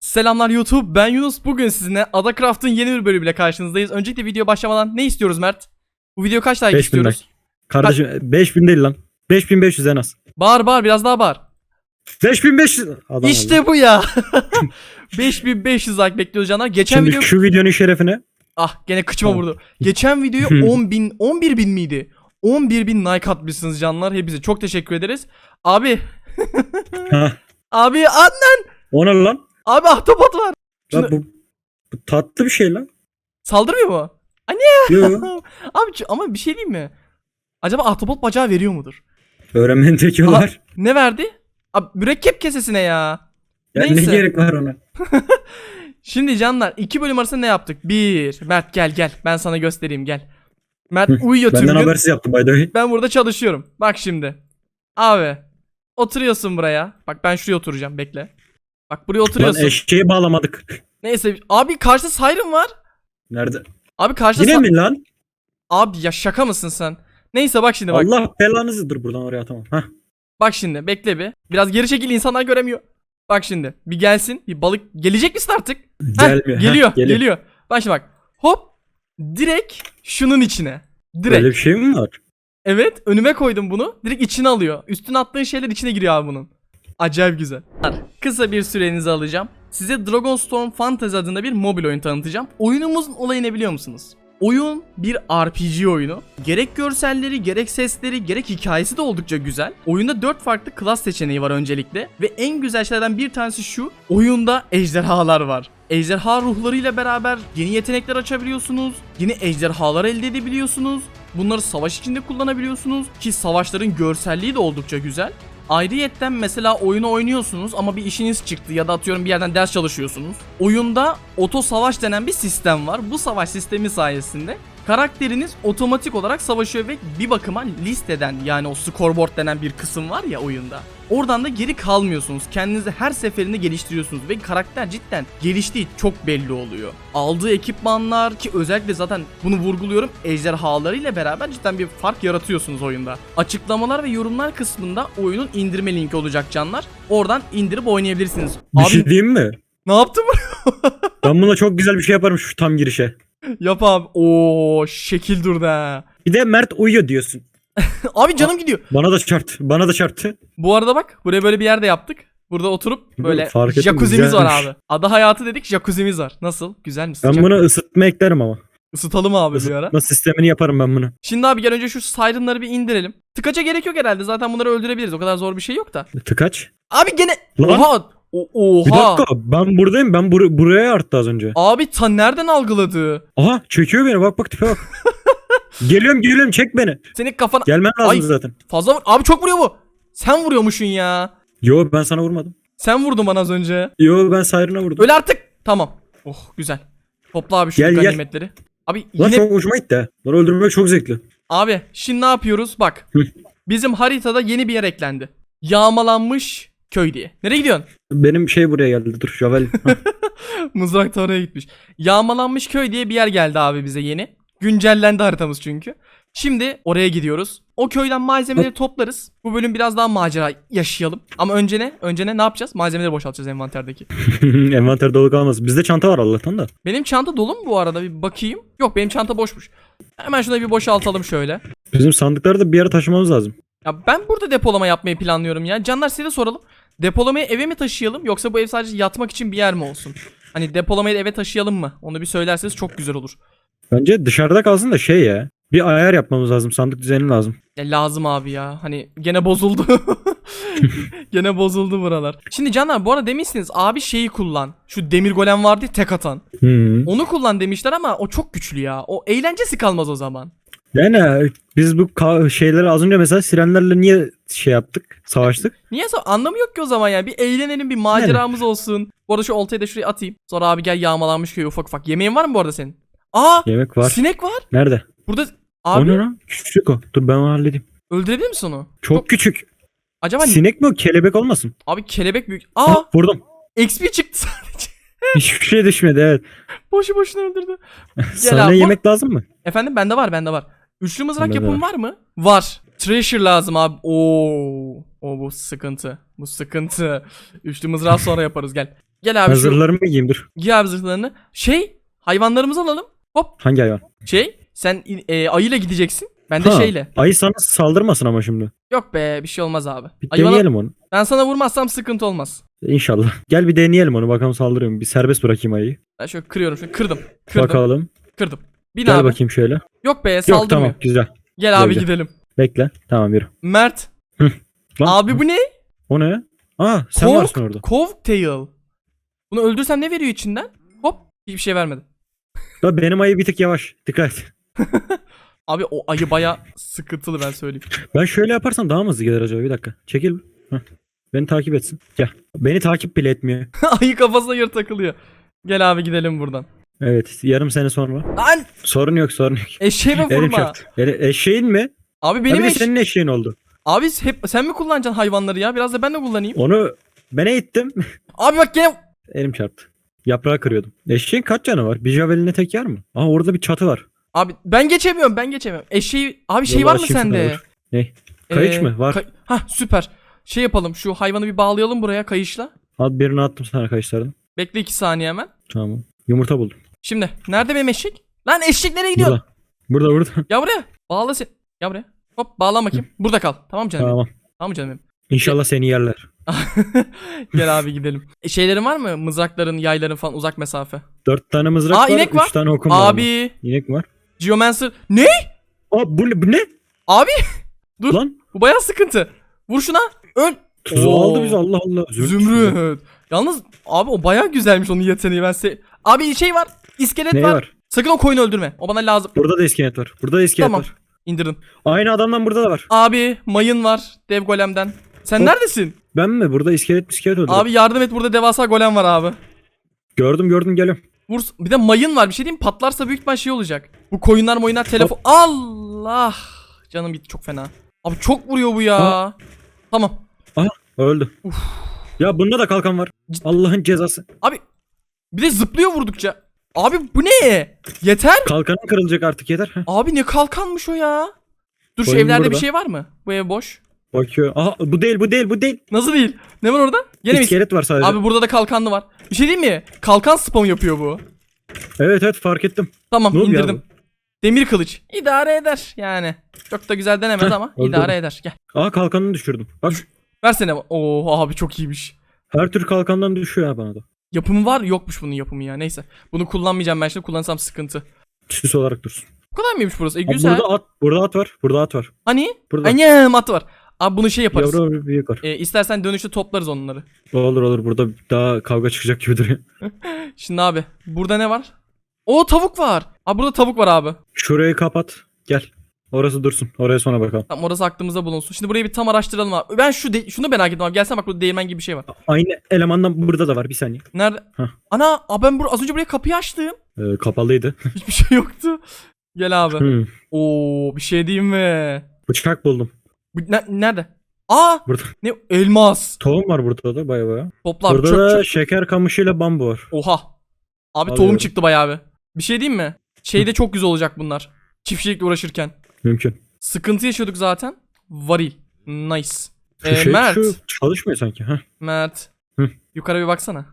Selamlar YouTube ben Yunus bugün sizinle Adacraft'ın yeni bir bölümüyle karşınızdayız. Öncelikle video başlamadan ne istiyoruz Mert? Bu video kaç like 5000 istiyoruz? Kardeşim 5000 değil lan. 5500 en az. Bağır bağır biraz daha bağır. 5500. Adam işte bu ya. 5500 like bekliyoruz canlar. Geçen Şimdi video... şu videonun şerefine Ah gene kıçıma Tamam. vurdu. Geçen videoya 10 bin, 11 bin miydi? 11 bin like atmışsınız canlar. Hepinize çok teşekkür ederiz. Abi, ha, abi anne, o ne lan? Abi ahtapot var. Lan bu, bu tatlı bir şey lan. Saldırmıyor mu? Yo, Abi ama bir şey diyeyim mi? Acaba ahtapot bacağı veriyor mudur? o var. Ne verdi? Abi mürekkep kesesine ya. Ya ne neyse. gerek var ona? Şimdi canlar iki bölüm arasında ne yaptık? Bir. Mert gel gel. Ben sana göstereyim gel. Mert uyuyor tüm Benden gün. habersiz yaptı by the way. Ben burada çalışıyorum. Bak şimdi. Abi. Oturuyorsun buraya. Bak ben şuraya oturacağım. Bekle. Bak buraya Lan oturuyorsun. eşeği bağlamadık. Neyse. Abi karşıda Siren var. Nerede? Abi karşıda Yine mi lan? Abi ya şaka mısın sen? Neyse bak şimdi bak. Allah belanızı dur buradan oraya tamam. Hah. Bak şimdi bekle bir. Biraz geri çekil insanlar göremiyor. Bak şimdi bir gelsin bir balık gelecek misin artık? Heh, Gelmiyor. Geliyor Heh, geliyor. geliyor. Bak şimdi bak. Hop direkt şunun içine. Direkt. Böyle bir şey mi var? Evet önüme koydum bunu. Direkt içine alıyor. Üstüne attığın şeyler içine giriyor abi bunun. Acayip güzel. Kısa bir sürenizi alacağım. Size Dragonstorm Fantasy adında bir mobil oyun tanıtacağım. Oyunumuzun olayı ne biliyor musunuz? Oyun bir RPG oyunu. Gerek görselleri, gerek sesleri, gerek hikayesi de oldukça güzel. Oyunda 4 farklı klas seçeneği var öncelikle. Ve en güzel şeylerden bir tanesi şu. Oyunda ejderhalar var. Ejderha ruhlarıyla beraber yeni yetenekler açabiliyorsunuz. Yeni ejderhalar elde edebiliyorsunuz. Bunları savaş içinde kullanabiliyorsunuz. Ki savaşların görselliği de oldukça güzel. Ayrıyetten mesela oyunu oynuyorsunuz ama bir işiniz çıktı ya da atıyorum bir yerden ders çalışıyorsunuz. Oyunda oto savaş denen bir sistem var. Bu savaş sistemi sayesinde karakteriniz otomatik olarak savaşıyor ve bir bakıma listeden yani o scoreboard denen bir kısım var ya oyunda. Oradan da geri kalmıyorsunuz. Kendinizi her seferinde geliştiriyorsunuz ve karakter cidden geliştiği çok belli oluyor. Aldığı ekipmanlar ki özellikle zaten bunu vurguluyorum ejderhalarıyla beraber cidden bir fark yaratıyorsunuz oyunda. Açıklamalar ve yorumlar kısmında oyunun indirme linki olacak canlar. Oradan indirip oynayabilirsiniz. Bir Abi şey diyeyim mi? ne yaptın Ben buna çok güzel bir şey yaparım şu tam girişe. Yap abi. Oo şekil durdu ha. Bir de Mert uyuyor diyorsun. Abi canım gidiyor. Bana da çarptı. Bana da çarptı. Bu arada bak buraya böyle bir yerde yaptık. Burada oturup böyle Fark ettim, jacuzzi'miz var güzelmiş. abi. Ada hayatı dedik jacuzzi'miz var. Nasıl? Güzel mi? Ben Sıcak bunu mı? ısıtma eklerim ama. Isıtalım abi bir ara. Isıtma sistemini yaparım ben bunu. Şimdi abi gel önce şu sirenları bir indirelim. Tıkaça gerek yok herhalde. Zaten bunları öldürebiliriz. O kadar zor bir şey yok da. Tıkaç. Abi gene Lan. Oha. O- Bir oha. dakika ben buradayım. Ben bur- buraya arttı az önce. Abi ta nereden algıladı? Aha çekiyor beni bak bak tipe bak. geliyorum geliyorum çek beni. Senin kafana Gelmen lazım Ay. zaten. fazla vur. Abi çok vuruyor bu. Sen vuruyormuşsun ya. Yo ben sana vurmadım. Sen vurdun bana az önce. Yo ben Siren'a vurdum. Öl artık. Tamam. Oh güzel. Topla abi şu Gel, gel. ganimetleri. Abi Lan yine çok hoşuma gitti ha. Lan öldürmek çok zevkli. Abi şimdi ne yapıyoruz? Bak. Hı. Bizim haritada yeni bir yer eklendi. Yağmalanmış köy diye. Nereye gidiyorsun? Benim şey buraya geldi dur Javel. Mızrak da oraya gitmiş. Yağmalanmış köy diye bir yer geldi abi bize yeni. Güncellendi haritamız çünkü. Şimdi oraya gidiyoruz. O köyden malzemeleri toplarız. Bu bölüm biraz daha macera yaşayalım. Ama önce ne? Önce ne? Ne yapacağız? Malzemeleri boşaltacağız envanterdeki. Envanter dolu kalmasın. Bizde çanta var Allah'tan da. Benim çanta dolu mu bu arada? Bir bakayım. Yok benim çanta boşmuş. Hemen şuna bir boşaltalım şöyle. Bizim sandıkları da bir yere taşımamız lazım. Ya ben burada depolama yapmayı planlıyorum ya. Canlar size soralım. Depolamayı eve mi taşıyalım yoksa bu ev sadece yatmak için bir yer mi olsun? Hani depolamayı eve taşıyalım mı? Onu bir söylerseniz çok güzel olur. Bence dışarıda kalsın da şey ya. Bir ayar yapmamız lazım. Sandık düzeni lazım. Ya lazım abi ya. Hani gene bozuldu. gene bozuldu buralar. Şimdi canlar bu arada demişsiniz abi şeyi kullan. Şu demir golem vardı tek atan. Hı. Onu kullan demişler ama o çok güçlü ya. O eğlencesi kalmaz o zaman. Yani biz bu ka- şeyleri az önce mesela sirenlerle niye şey yaptık? Savaştık. Niyeyse anlamı yok ki o zaman yani. Bir eğlenelim bir maceramız olsun. Bu arada şu oltayı da şuraya atayım. Sonra abi gel yağmalanmış köy ufak ufak. Yemeğin var mı bu arada senin? Aa Yemek var. sinek var. Nerede? Burada O abi ne lan? Küçük o. Dur ben onu halledeyim. öldürebilir misin onu? Çok, küçük. Acaba Sinek mi o? Kelebek olmasın. abi kelebek büyük. Aa Ha, vurdum. XP çıktı sadece. Hiçbir şey düşmedi evet. Boşu boşuna öldürdü. Sana abi. yemek lazım mı? Efendim bende var bende var. Üçlü mızrak yapım var mı? Var. Treasure lazım abi. Oo. O bu sıkıntı. Bu sıkıntı. Üçlü mızrağı sonra yaparız gel. Gel abi zırhlarımı giyeyim dur. giy abi zırhlarını. Şey hayvanlarımızı alalım. Hop Hangi hayvan? şey sen e, ayıyla gideceksin. Ben de Ha, şeyle. Ayı sana saldırmasın ama şimdi. Yok be bir şey olmaz abi. Bir Hayvana- deneyelim onu. ben sana vurmazsam sıkıntı olmaz. İnşallah. Gel bir deneyelim onu bakalım saldırıyor mu? Bir serbest bırakayım ayıyı. Ben şöyle kırıyorum şöyle kırdım. Kırdım. Bakalım. Kırdım. Bin Gel abi. bakayım şöyle. Yok be Yok saldırmıyor. tamam güzel. Gel abi gel. gidelim. Bekle. Tamam yürü. Mert. Lan, Abi bu ne? O ne? Aa sen Kork- varsın orada. Covetail. Bunu öldürsem ne veriyor içinden? Hop. Hiçbir şey vermedi. Da benim ayı bir tık yavaş. Dikkat et. Abi o ayı baya sıkıntılı ben söyleyeyim. Ben şöyle yaparsam daha mı hızlı gelir acaba? Bir dakika. Çekil. Heh. Beni takip etsin. Gel. Beni takip bile etmiyor. ayı kafasına göre takılıyor. Gel abi gidelim buradan. Evet. Yarım sene sonra. Lan Sorun yok sorun yok. eşeğime Elim vurma. çarptı. Ele- eşeğin mi? Abi Benim benim eş... senin eşeğin oldu. Abi hep sen mi kullanacaksın hayvanları ya? Biraz da ben de kullanayım. Onu ben eğittim. Abi bak gene Elim çarptı. Yaprağı kırıyordum. Eşeğin kaç canı var? Bir javeline tek yer mi? Aa orada bir çatı var. Abi ben geçemiyorum ben geçemiyorum. Eşeği abi şey Yola var mı açayım sana, sende? Ne? Kayış Ee, mı? Var. Hah süper. Şey yapalım şu hayvanı bir bağlayalım buraya kayışla. Al birini attım sana kayışlarını. Bekle iki saniye hemen. Tamam. Yumurta buldum. Şimdi nerede benim eşek? Lan eşek nereye gidiyor? Burada. Burada burada. Ya buraya. Bağla sen. Ya buraya. Hop bağla bakayım. Burada kal. Tamam canım. benim. tamam. Tamam canım. benim. İnşallah seni yerler. Gel abi gidelim. E, şeylerin var mı? Mızrakların, yayların falan uzak mesafe. Dört tane mızrak Aa, var. inek var. Üç tane okum var. ama. Abi. İnek var. Geomancer. Ne? Aa bu, bu ne? Abi. Dur. Lan Bu bayağı sıkıntı. Vur şuna. Öl. tuzu Oo. aldı bizi Allah Allah. Zümrüt. Zümrüt. Yalnız abi o bayağı güzelmiş onun yeteneği ben se... Abi şey var. İskelet Ne var. var? Sakın o koyunu öldürme. O bana lazım. Burada da iskelet var. Burada da iskelet Tamam. var. İndirdim. Aynı adamdan burada da var. Abi mayın var dev golemden. Sen Hop. neredesin? Ben mi? Burada iskelet iskelet öldü. Abi yardım et burada devasa golem var abi. Gördüm gördüm geliyorum. Vur. Bir de mayın var bir şey diyeyim mi? patlarsa büyük ihtimal şey olacak. Bu koyunlar moyunlar telefon. Allah. Canım gitti çok fena. Abi çok vuruyor bu ya. Ha. Tamam. Öldü. Ya bunda da kalkan var. Allah'ın cezası. Abi bir de zıplıyor vurdukça. Abi bu ne? Yeter. Kalkanın kırılacak artık yeter. Heh. Abi ne kalkanmış o ya. Dur şu Koyun evlerde bir burada. şey var mı? Bu ev boş. Bakıyor. Aha bu değil bu değil bu değil. Nasıl değil? Ne var orada? Yine mi? İskelet var sadece. Abi burada da kalkanlı var. Bir şey değil mi? Kalkan spam yapıyor bu. Evet evet fark ettim. Tamam Ne oluyor indirdim. Demir kılıç. İdare eder yani. Çok da güzel denemez Heh, ama oldu. idare eder. Gel. Aa kalkanını düşürdüm. Bak Versene. Oo abi çok iyiymiş. her tür kalkandan düşüyor ha bana da. Yapımı var yokmuş bunun yapımı ya neyse. Bunu kullanmayacağım ben şimdi kullansam sıkıntı. Süs olarak dursun. Bu kadar mıymış burası? E Abi güzel. burada at, burada at var. Burada at var. Hani? Burada. Annem at var. Abi bunu şey yaparız. Yavru büyük var. E, istersen dönüşte toplarız onları. Olur olur burada daha kavga çıkacak gibi duruyor. Şimdi abi burada ne var? O tavuk var. Abi burada tavuk var abi. Şurayı kapat. Gel. Orası dursun. Oraya sonra bakalım. Tamam orası aklımızda bulunsun. Şimdi burayı bir tam araştıralım abi. Ben şu de- şunu merak ettim abi. Gelsene bak burada değirmen gibi bir şey var. Aynı elemandan burada da var. Bir saniye. Nerede? Heh. Ana abi ben bur- az önce buraya kapıyı açtım. Ee, kapalıydı. Hiçbir şey yoktu. Gel abi. Hmm. Oo bir şey diyeyim mi? Bıçak buldum. Bu, ne- nerede? Aa Burada. ne elmas. Tohum var burada da baya baya. Toplar Burada çök da çök. şeker kamışıyla bambu var. Oha. Abi tohum Alıyorum. çıktı bayağı bir. Bir şey diyeyim mi? Şeyde çok güzel olacak bunlar. Çiftçilikle uğraşırken. Mümkün. Sıkıntı yaşıyorduk zaten. Varil. Nice. Ee, şey Mert. şu çalışmıyor sanki. Heh. Mert. Hı. Yukarı bir baksana.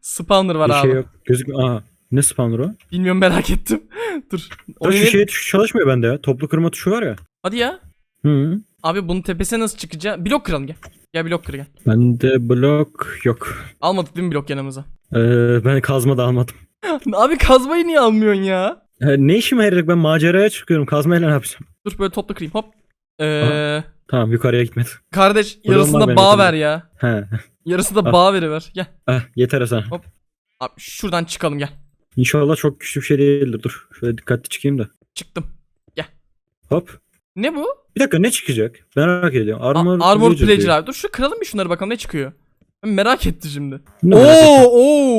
Spawner var Bir abi. şey yok. Gözükmüyor. Aa. Ne spawner o? Bilmiyorum merak ettim. Dur. Oyun şu şey tuşu çalışmıyor bende ya. Toplu kırma tuşu var ya. Hadi ya. Hı. Abi bunun tepesine nasıl çıkacağız? Blok kıralım gel. Gel blok kır gel. Bende blok yok. Almadık değil mi blok yanımıza? Ee, ben kazma da almadım. Abi kazmayı niye almıyorsun ya? Ee, ne işime yarayacak ben maceraya çıkıyorum. Kazmayla ne yapacağım? Dur böyle topla kırayım hop. Ee, Tamam yukarıya gitmedi. kardeş Buradan var da benim bağ elimde. ver ya. He. Yarısı da Ah. bağ veriver. Gel. Ah yeter Hasan. Abi şuradan çıkalım gel. İnşallah çok güçlü bir şey değildir. Dur. Şöyle dikkatli çıkayım da. Çıktım. Hop. Ne bu? Bir dakika ne çıkacak? Merak ediyorum. A- Armor, Armor Villager diyor. abi. Dur şu kıralım bir şunları bakalım ne çıkıyor. Ben merak etti şimdi. Ne merak ettim. Oo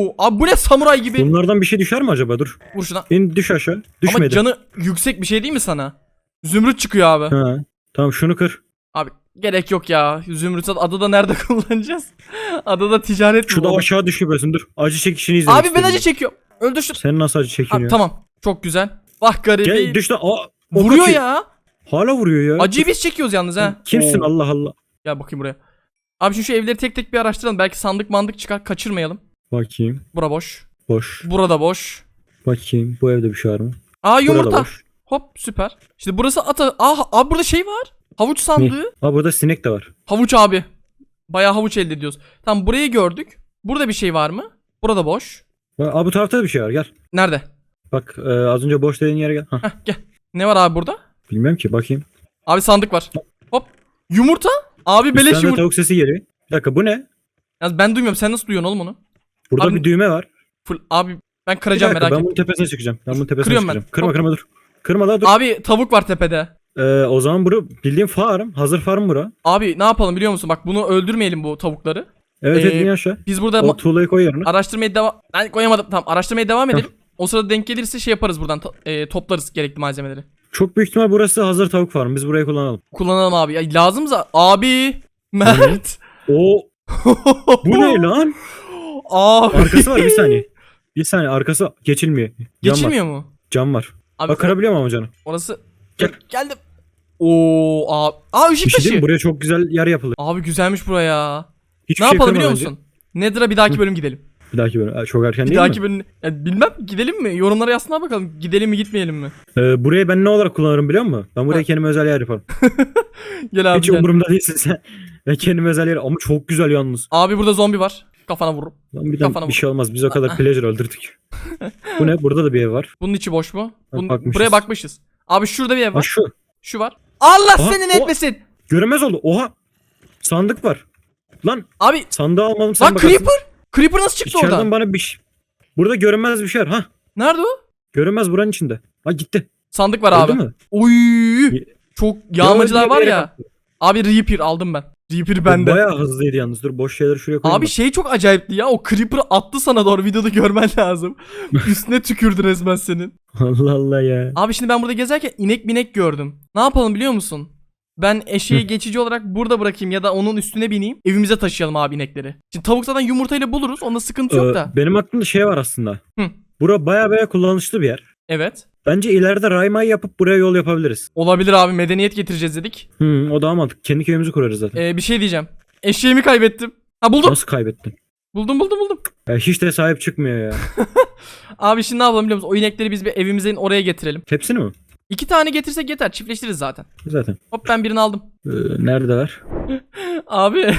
oo. Abi bu ne samuray gibi. Bunlardan bir şey düşer mi acaba? Dur. Vur şuna. İn düş aşağı. Ama Düşmedi. canı yüksek bir şey değil mi sana? Zümrüt çıkıyor abi. Ha. Tamam şunu kır. Abi gerek yok ya. Zümrüt adada nerede kullanacağız? adada ticaret mi Şu da olur? aşağı düşüyorsun dur. Acı çekişini izlemek Abi ben acı çekiyorum. Öldür şunu. Sen nasıl acı çekiyorsun Abi, ya? tamam. Çok güzel. Bak garibi. Gel düş lan. Aa, Vuruyor kaçıyor. ya. Hala vuruyor ya. Acıyı biz çekiyoruz yalnız ha. Kimsin Oo. Allah Allah. Gel bakayım buraya. Abi şimdi şu evleri tek tek bir araştıralım. Belki sandık mandık çıkar kaçırmayalım. Bakayım. Bura boş. Boş. Burada boş. Bakayım. Bu evde bir şey var mı? Aa Burada yumurta. boş. Hop süper. İşte burası ata. Aa abi burada şey var. Havuç sandığı. Aa burada sinek de var. Havuç abi. Bayağı havuç elde ediyoruz. Tamam burayı gördük. Burada bir şey var mı? Burada boş. Aa bu tarafta da bir şey var. Gel. Nerede? Bak e, az önce boş dediğin yere gel. Hah, Heh gel. Ne var abi burada? bilmiyorum ki bakayım. Abi sandık var. Hop. Yumurta. Abi beleş yumurta. tavuk sesi geliyor. Bir dakika bu ne? Yalnız ben duymuyorum. Sen nasıl duyuyorsun oğlum onu? Burada Abi- bir düğme var. Full. Abi ben Bir kıracağım dakika, merak ben etme. bunun tepesine çıkacağım. Ben bunun tepesine Kırıyorum ben. çıkacağım. Kırma Hop. kırma dur. Kırma la dur. Abi tavuk var tepede. Ee, o zaman bura bildiğin farm. Hazır farm bura. Abi ne yapalım biliyor musun? Bak bunu öldürmeyelim bu tavukları. Evet Ee, evet in aşağı. Biz burada O tuğlayı koy yerine. araştırmaya devam... Ben koyamadım. Tamam araştırmaya devam edelim. O sırada denk gelirse şey yaparız buradan. e, toplarız gerekli malzemeleri. Çok büyük ihtimal burası hazır tavuk farm. Biz burayı kullanalım. Kullanalım abi. Ya, lazımsa... Abi. Mert. O bu ne lan? Abi. Arkası var bir saniye. Bir saniye arkası geçilmiyor. Cam var. Geçilmiyor mu? Cam var. Abi Bak kırabiliyor mu ama canım? orası... Gel. Geldim. Oo abi. Aa ışık Bir şey diyeyim taşı. mi? Buraya çok güzel yer yapılır. Abi güzelmiş buraya. Hiçbir ne şey yapalım kırma biliyor bence. musun? Nether'a bir dahaki bölüm gidelim. Bir dahaki bölüm. Aa, Çok erken Bir değil dahaki mi? bölüm... Ya, bilmem gidelim mi? Yorumlara yazsana bakalım. Gidelim mi gitmeyelim mi? Ee, burayı ben ne olarak kullanırım biliyor musun? Ben buraya Ha. kendime özel yer yaparım. Gel abi Hiç gel. umurumda değilsin sen. Ben kendime özel yer ama çok güzel yalnız. Abi burada zombi var. Kafana vururum. Lan bir, Kafana bir vur. şey olmaz. Biz o kadar pleasure öldürdük. Bu ne? Burada da bir ev var. Bunun içi boş mu? Bunun- bakmışız. buraya bakmışız. Abi şurada bir ev Ha var. şu. Şu var. Allah Aha, senin o- etmesin. Görünmez oldu. Oha. Sandık var. Lan Abi sandığı almadım sen lan bakarsın. Creeper. Creeper nasıl çıktı İçeriden oradan? bana bir şey. Burada görünmez bir şey var. Ha. Nerede o? Görünmez buranın içinde. Ha gitti. Sandık var Öldü abi. mü? Oy. Çok yağmacılar Ya, var ya. Abi Reaper aldım ben. Reaper bende. Bayağı hızlıydı yalnız. Dur boş şeyleri şuraya koyayım. Abi da. şey çok acayipti ya. O Creeper'ı attı sana doğru videoda görmen lazım. Üstüne tükürdü resmen senin. Allah Allah ya. Abi şimdi ben burada gezerken inek binek gördüm. Ne yapalım biliyor musun? Ben eşeği geçici olarak burada bırakayım ya da onun üstüne bineyim. Evimize taşıyalım abi inekleri. Şimdi tavuk zaten yumurtayla buluruz. Onda sıkıntı yok Ee, da. benim aklımda şey var aslında. Hı. Bura baya baya kullanışlı bir yer. Evet. Bence ileride raymay yapıp buraya yol yapabiliriz. Olabilir abi medeniyet getireceğiz dedik. Hı, o daha mantıklı. Kendi köyümüzü kurarız zaten. Ee, bir şey diyeceğim. Eşeğimi kaybettim. Ha buldum. Nasıl kaybettin? Buldum buldum buldum. Ya hiç de sahip çıkmıyor ya. Abi şimdi ne yapalım biliyor musun? O inekleri biz bir evimizin oraya getirelim. Hepsini mi? İki tane getirsek yeter. Çiftleştiririz zaten. Zaten. Hop ben birini aldım. Ee, neredeler? Abi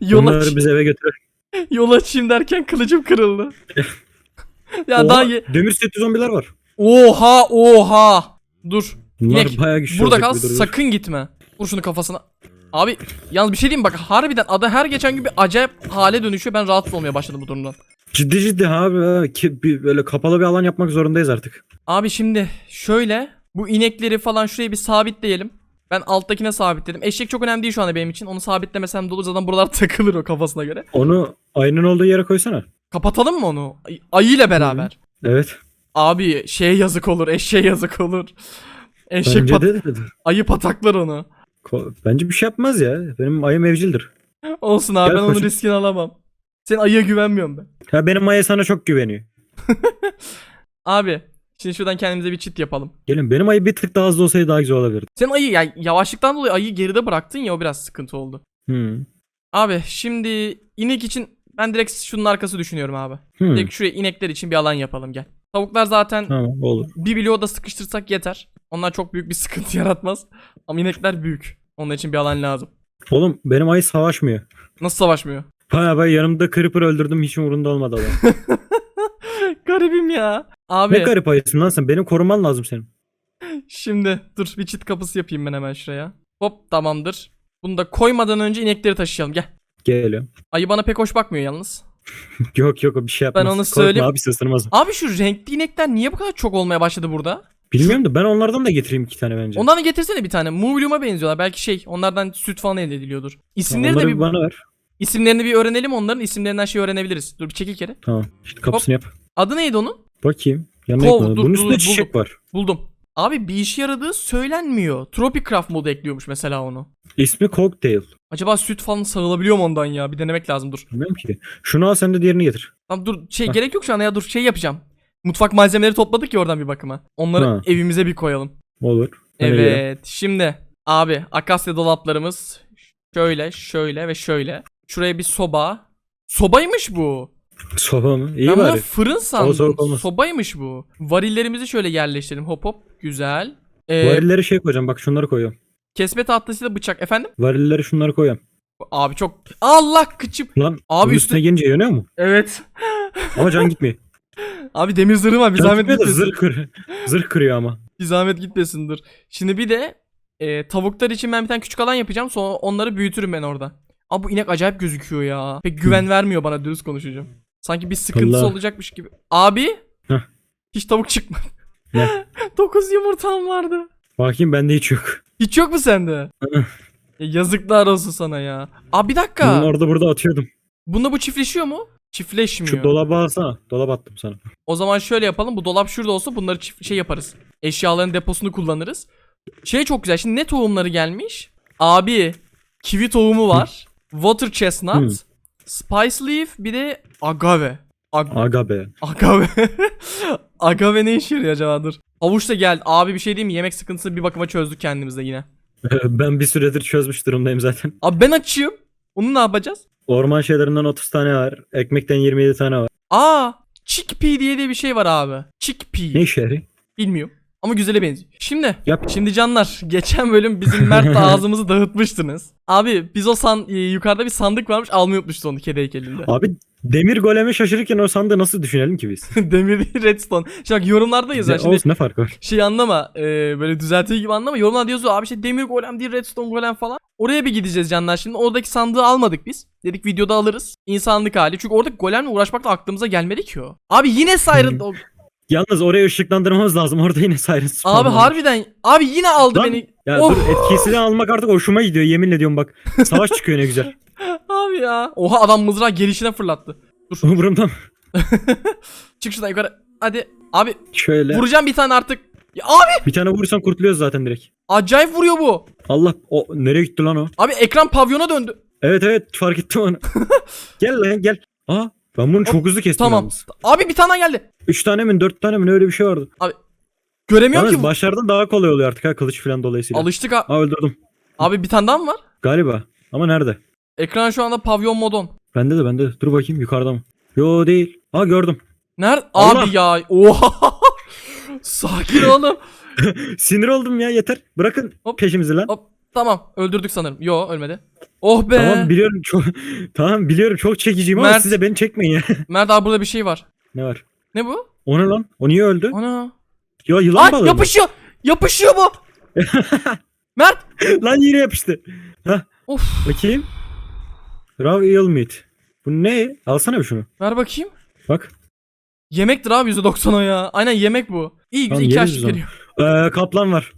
yol, aç, Onları biz eve götürelim. yol açayım derken kılıcım kırıldı. ya Oha, daha ye- demir setli zombiler var. Oha oha. Dur. Bunlar İnek, bayağı güçlü Burada olacak kal bir durum. sakın gitme. Vur şunu kafasına. Abi yalnız bir şey diyeyim bak harbiden ada her geçen gün bir acayip hale dönüşüyor. Ben rahatsız olmaya başladım bu durumdan. Ciddi ciddi abi. ha. Ki, bir, böyle kapalı bir alan yapmak zorundayız artık. Abi şimdi şöyle bu inekleri falan şuraya bir sabitleyelim. Ben alttakine sabitledim. Eşek çok önemli değil şu anda benim için. Onu sabitlemesem de olur zaten buralar takılır o kafasına göre. Onu ayının olduğu yere koysana. Kapatalım mı onu? Ay- ayıyla beraber. Evet. Abi şeye yazık olur, eşeğe yazık olur. Eşek Bence pat- de. ayı pataklar onu. Ko- Bence bir şey yapmaz ya. Benim ayım evcildir. Olsun abi Gel ben onun koçum. riskini alamam. Senin ayıya güvenmiyorum ben. Ya benim ayı sana çok güveniyor. Abi şimdi şuradan kendimize bir çit yapalım. Gelin benim ayı bir tık daha hızlı olsaydı daha güzel olabilirdi. Sen ayı yani yavaşlıktan dolayı ayıyı geride bıraktın ya o biraz sıkıntı oldu. Hmm. Abi şimdi inek için ben direkt şunun arkası düşünüyorum abi. Hmm. Direkt şuraya inekler için bir alan yapalım gel. Tavuklar zaten Tamam olur. bir bloğu da sıkıştırsak yeter. Onlar çok büyük bir sıkıntı yaratmaz. Ama inekler büyük. Onun için bir alan lazım. Oğlum benim ayı savaşmıyor. Nasıl savaşmıyor? Baya baya yanımda creeper öldürdüm hiç umurunda olmadı adam. Garibim ya. Abi ne garip ayısın lan sen. Benim koruman lazım senin. şimdi dur bir çit kapısı yapayım ben hemen şuraya. Hop tamamdır. Bunu da koymadan önce inekleri taşıyalım gel. Geliyorum. Ayı bana pek hoş bakmıyor yalnız. yok yok o bir şey yapmaz. Ben onu Korkma söyleyeyim. abi ısırmaz. Abi şu renkli inekler niye bu kadar çok olmaya başladı burada? Bilmiyorum da ben onlardan da getireyim iki tane bence. Ondan da getirsene bir tane. Muvyum'a benziyorlar. Belki şey onlardan süt falan elde ediliyordur. İsimleri Onları de bir, bana ver. isimlerini bir öğrenelim onların. isimlerinden şey öğrenebiliriz. Dur bir çekil kere. Tamam. İşte kapısını yap. Adı neydi onun? Bakayım. Yanına Kov, dur, Bunun dur, üstünde dur, çiçek var. Buldum. Abi bir işe yaradığı söylenmiyor. Tropicraft modu ekliyormuş mesela onu. İsmi Cocktail. Acaba süt falan sağılabiliyor mu ondan ya? Bir denemek lazım dur. Bilmiyorum ki. Şunu al sen de diğerini getir. Tamam dur şey Heh. gerek yok şu an ya dur şey yapacağım. Mutfak malzemeleri topladık ya oradan bir bakıma. Onları Ha. evimize bir koyalım. Olur. Ben de geliyorum. Evet. Şimdi abi akasya dolaplarımız şöyle, şöyle ve şöyle. Şuraya bir soba. Sobaymış bu. Soba mı? İyi ben bari. fırın sandım. Sobaymış bu. Varillerimizi şöyle yerleştirelim. Hop hop. Güzel. Ee, Varilleri şey koyacağım bak şunları koyuyorum. kesme tahtasıyla bıçak. Efendim? Varilleri şunları koyuyorum. Abi çok... Allah kıçım. Lan Abi bunun üstü- üstüne gelince yanıyor mu? Evet. Ama can gitmiyor. Abi demir zırhı var. Bir Can zahmet gitmesin. zırh, kır, zırh kırıyor ama. Bir zahmet gitmesin dur. Şimdi bir de e, tavuklar için ben bir tane küçük alan yapacağım. Sonra onları büyütürüm ben orada. Ama bu inek acayip gözüküyor ya. Pek güven vermiyor bana dürüst konuşacağım. Sanki bir sıkıntısı Allah. olacakmış gibi. Abi. Heh. Hiç tavuk çıkmadı. Ne? 9 yumurtam vardı. Bakayım bende hiç yok. Hiç yok mu sende? Ya yazıklar olsun sana ya. Abi bir Bunu dakika. orada burada atıyordum. Bunda bu çiftleşiyor mu? Çiftleşmiyor. Şu dolabı alsana. Dolap attım sana. O zaman şöyle yapalım. Bu dolap şurada olsa bunları çift şey yaparız. Eşyaların deposunu kullanırız. Şey çok güzel. Şimdi ne tohumları gelmiş? Abi kivi tohumu var. Water chestnut. Hı. Spice leaf bir de agave. Ag- Aga be. agave. agave ne işe yarıyor acaba dur. Havuç da geldi. Abi bir şey diyeyim mi? Yemek sıkıntısını bir bakıma çözdük kendimizde yine. ben bir süredir çözmüş durumdayım zaten. Abi ben açayım. Onu ne yapacağız? Orman şeylerinden 30 tane var. Ekmekten 27 tane var. Aa, chickpea diye de bir şey var abi. Chickpea. Ne işe yarıyor? Bilmiyorum. Ama güzele benziyor. Şimdi Yap. Şimdi canlar geçen bölüm bizim Mert'le ağzımızı dağıtmıştınız. Abi biz o san e, yukarıda bir sandık varmış almayı unutmuştu onu kedi heykelinde. Abi demir goleme şaşırırken o sandığı nasıl düşünelim ki biz? Demir değil redstone. Şimdi bak yorumlarda yazıyor. Ya, Şimdi olsun ne fark var? şey anlama e, böyle düzeltiyor gibi anlama. Yorumlarda yazıyor abi işte demir golem değil redstone golem falan. Oraya bir gideceğiz canlar şimdi. Oradaki sandığı almadık biz. Dedik videoda alırız. İnsanlık hali. Çünkü orada golemle uğraşmak da aklımıza gelmedi ki o. Abi yine Siren o- Yalnız oraya ışıklandırmamız lazım. Orada yine Siren spawn Abi olmuş. harbiden. Abi yine aldı Lan, beni. Ya Of. dur etkisini almak artık hoşuma gidiyor yemin ediyorum bak. Savaş çıkıyor ne güzel. Abi ya. Oha adam mızrağı gelişine fırlattı. Umurumda. Çık şuradan yukarı. Hadi. Abi Şöyle. vuracağım bir tane artık. Ya abi Bir tane vurursan kurtuluyoruz zaten direkt. acayip vuruyor bu. Allah o nereye gitti lan o? Abi ekran pavyona döndü. Evet evet fark ettim onu. gel lan gel. Aa ben bunu çok hızlı kestim Tamam. yalnız. Abi bir tane geldi. 3 tane mi 4 tane mi ne öyle bir şey vardı. Göremiyorum Yalnız ki. başlardan daha kolay oluyor artık ha kılıç falan dolayısıyla. Alıştık ha. Aa öldürdüm. Abi bir tane daha mı var? Galiba. Ama nerede? Ekran şu anda pavyon modon. Bende de bende de. Dur bakayım yukarıda mı? Yo değil. Aa gördüm. Nerede? Allah. Abi ya. Oha. Sakin oğlum. Sinir oldum ya yeter. Bırakın Hop, peşimizi lan. Hop. Tamam. Öldürdük sanırım. Yo ölmedi. Oh be. Tamam biliyorum çok tamam biliyorum çok çekiciyim ama Mert. siz de beni çekmeyin ya. Mert abi burada bir şey var. ne var? Ne bu? O ne lan? O niye öldü? Ana. Ya yılan Ay balığı. mı? yapışıyor. Yapışıyor bu. Mert. lan yine yapıştı. Of. bakayım. Raw eel meat. Bu ne? Alsana bir şunu. Ver bakayım. Bak. Yemektir abi %90 o ya. Aynen yemek bu. İyi güzel Tamam, iki yeriz açlık o zaman. veriyor. Ee, kaplan var.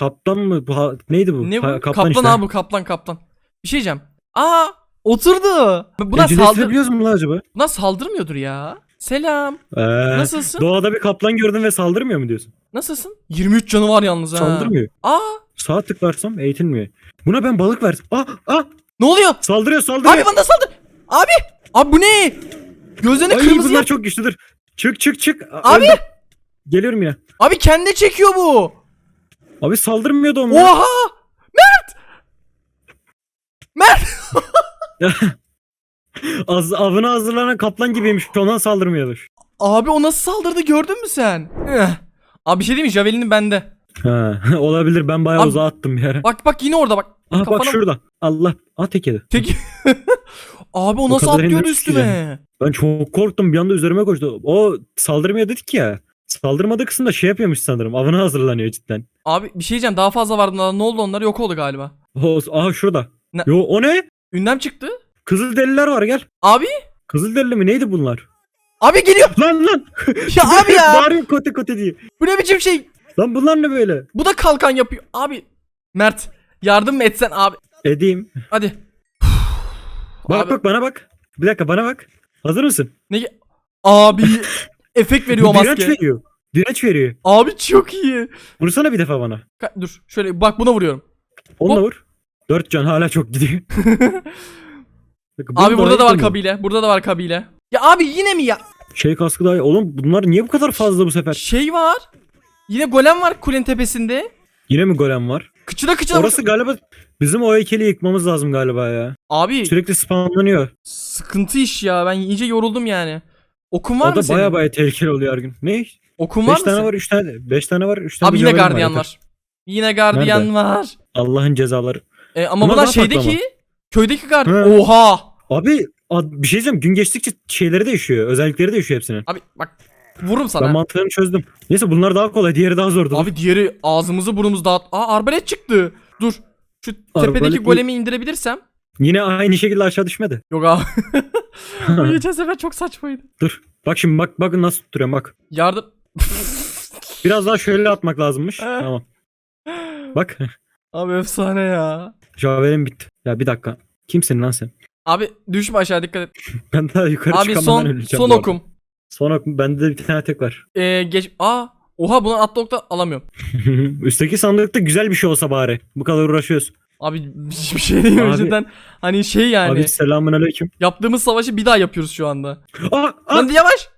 Kaplan mı? Bu ha- neydi bu? Ne bu? Ha, kaplan işte. abi bu kaplan kaplan. Bir şey diyeceğim. Aa oturdu. Buna, saldır Evcilleştirebiliyoruz mu lan acaba? buna saldırmıyordur ya. Selam. Ee, Nasılsın? Doğada bir kaplan gördün ve saldırmıyor mu diyorsun? Nasılsın? 23 canı var yalnız ha. Saldırmıyor. Aa Sağ tıklarsam eğitilmiyor. Buna ben balık verdim. Ah ah ne oluyor? saldırıyor saldırıyor. Abi bana saldır. Abi. Abi bu ne? Gözlerini Ay kırmızı bunlar yap. çok güçlüdür. Çık çık çık. Abi. Öldüm. Geliyorum yine. Abi kendi çekiyor bu. Abi saldırmıyordu onlar. Oha. Mert. Mert. Az, avına hazırlanan kaplan gibiymiş. Ondan saldırmıyordur. Abi o nasıl saldırdı gördün mü sen? Eh. Abi bir şey diyeyim mi? Javelin'in bende. Ha, olabilir. Ben bayağı Abi- uzağa attım bir yere. Bak bak yine orada bak. Aha bak kafana- şurada. Allah. Aa tek yedi. Tek... Abi o O nasıl kadar atlıyordu üstüme? Ben çok korktum. Bir anda üzerime koştu. O saldırmıyor dedik ya. Saldırmadığı kısımda şey yapıyormuş sanırım. Avına hazırlanıyor cidden. Abi bir şey diyeceğim daha fazla vardı daha ne oldu onlar yok oldu galiba. O, aha şurada. Ne- Yo o ne? Ünlem çıktı. Kızıl deliler var gel. Abi Kızıl delili mi neydi bunlar? abi geliyor. Lan lan. Ya abi ya Bağırıyor kote kote diye. bu ne biçim şey? Lan bunlar ne böyle? Bu da kalkan yapıyor. Abi Mert yardım mı etsen abi. Edeyim. Hadi. Bak Abi- bak bana bak. Bir dakika bana bak. Hazır mısın? Ne Abi efekt veriyor o Bu direnç maske. veriyor. Direnç veriyor. Abi çok iyi. Vursana bir defa bana. Ka- dur şöyle bak buna vuruyorum. Onunla Hop. vur. Dört can hala çok gidiyor. Bunu Abi burada da var ayıklamıyor. kabile. Burada da var kabile. Ya abi yine mi ya? Şey kaskı daha iyi. Oğlum bunlar niye bu kadar fazla bu sefer? Şey var. Yine golem var kulenin tepesinde. Yine mi golem var? Kıçına kıçına Orası galiba bizim o heykeli yıkmamız lazım galiba ya. Abi Sürekli spamlanıyor. sıkıntı iş ya. Ben iyice yoruldum yani. Okun var O da mı senin? baya baya tehlikeli oluyor her gün. Ne? Okun var 5 mı tane senin? var 3 tane 5 tane var 3 tane Abi yine javelin gardiyan yeter. var. Yine gardiyan Nerede? var. Allah'ın cezaları. E, ama Bunlar bunlar daha şeydeki köydeki gardiyan. He. Oha. Abi ad- bir şey diyeceğim gün geçtikçe şeyleri değişiyor. Özellikleri değişiyor hepsinin. Abi bak vururum Ben sana. mantığını çözdüm. Neyse bunlar daha kolay diğeri daha zordu. Abi diğeri ağzımızı burnumuzu dağıt. Aa arbalet çıktı. Dur. Şu tepedeki Arbalet mi? golemi indirebilirsem. Yine aynı şekilde aşağı düşmedi. Yok abi. Bu geçen sefer çok saçmaydı. Dur. Bak şimdi bak bakın nasıl tutturuyorum bak. Yardım. Biraz daha şöyle atmak lazımmış. He. tamam. Bak. Abi efsane ya. Javelin bitti. Ya bir dakika. Kimsin lan sen? Abi düşme aşağı dikkat et. Ben daha yukarı Abi çıkamadan son öleceğim. son bu arada. okum. Son okum. Bende de bir tane tek var. Ee, geç. Aa. Oha bunu atla okta alamıyorum. Üstteki sandıkta güzel bir şey olsa bari. Bu kadar uğraşıyoruz. Abi hiçbir şey değil Abi- cidden. Hani şey yani. Abi selamun aleyküm. Yaptığımız savaşı bir daha yapıyoruz şu anda. Aa, aa! Lan yavaş.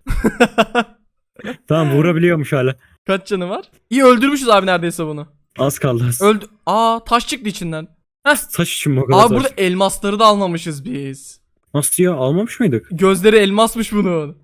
Tamam vurabiliyormuş hala. Kaç canı var? İyi öldürmüşüz abi neredeyse bunu. Az kaldı. az. Öldü. Aa taş çıktı içinden. Saç için mi o kadar Abi zor? burada elmasları da almamışız biz. Nasıl ya almamış mıydık? Gözleri elmasmış bunun.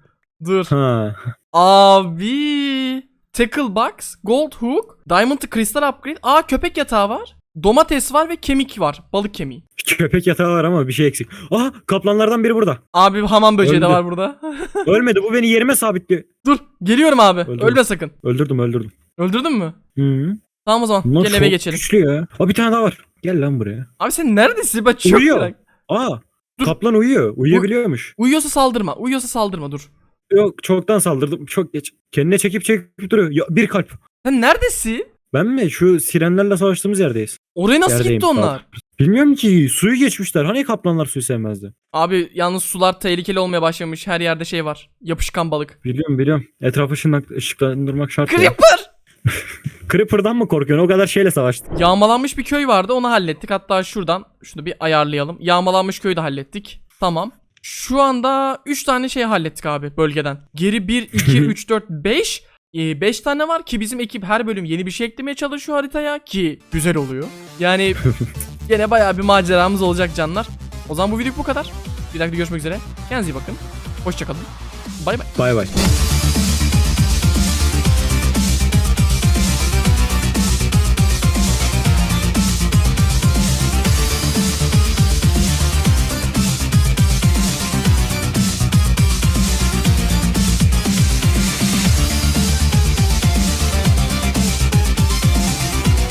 Dur. Ha. Abi. Tackle box, gold hook, diamond crystal upgrade. Aa köpek yatağı var. Domates var ve kemik var. Balık kemiği. Köpek yatağı var ama bir şey eksik. Aa kaplanlardan biri burada. Abi hamam böceği de Öldü. var burada. Ölmedi bu beni yerime sabitliyor. Dur. Geliyorum abi. Öldürdüm. Ölme sakın. Öldürdüm öldürdüm. Öldürdün mü? Hı. Tamam o zaman. Bunlar Gel çok eve geçelim. güçlü ya. Aa bir tane daha var. Gel lan buraya. Abi sen neredesin? Ben çok Uyuyor. merak- Aa Dur. kaplan uyuyor. Uyuyabiliyormuş. Uyuyorsa saldırma. Uyuyorsa saldırma dur. Yok çoktan saldırdım. Çok geç. Kendine çekip çekip duruyor. Ya, bir kalp. Sen neredesin? Ben mi? Şu sirenlerle savaştığımız yerdeyiz. Oraya nasıl Yerdeyim, gitti onlar? Bilmiyorum ki suyu geçmişler. Hani kaplanlar suyu sevmezdi. Abi yalnız sular tehlikeli olmaya başlamış. Her yerde şey var. Yapışkan balık. Biliyorum biliyorum. Etrafı ışınla- ışıklandırmak şart ya. Creeper! Creeper'dan mı korkuyorsun? O kadar şeyle savaştık. Yağmalanmış bir köy vardı onu hallettik. Hatta şuradan şunu bir ayarlayalım. Yağmalanmış köyü de hallettik. Tamam. Şu anda 3 tane şey hallettik abi bölgeden. Geri 1, 2, 3, 4, 5. 5 tane var ki bizim ekip her bölüm yeni bir şey eklemeye çalışıyor haritaya ki güzel oluyor. Yani gene bayağı bir maceramız olacak canlar. O zaman bu video bu kadar. Bir dahaki görüşmek üzere. Kendinize iyi bakın. Hoşçakalın. Bay bay. Bay bay.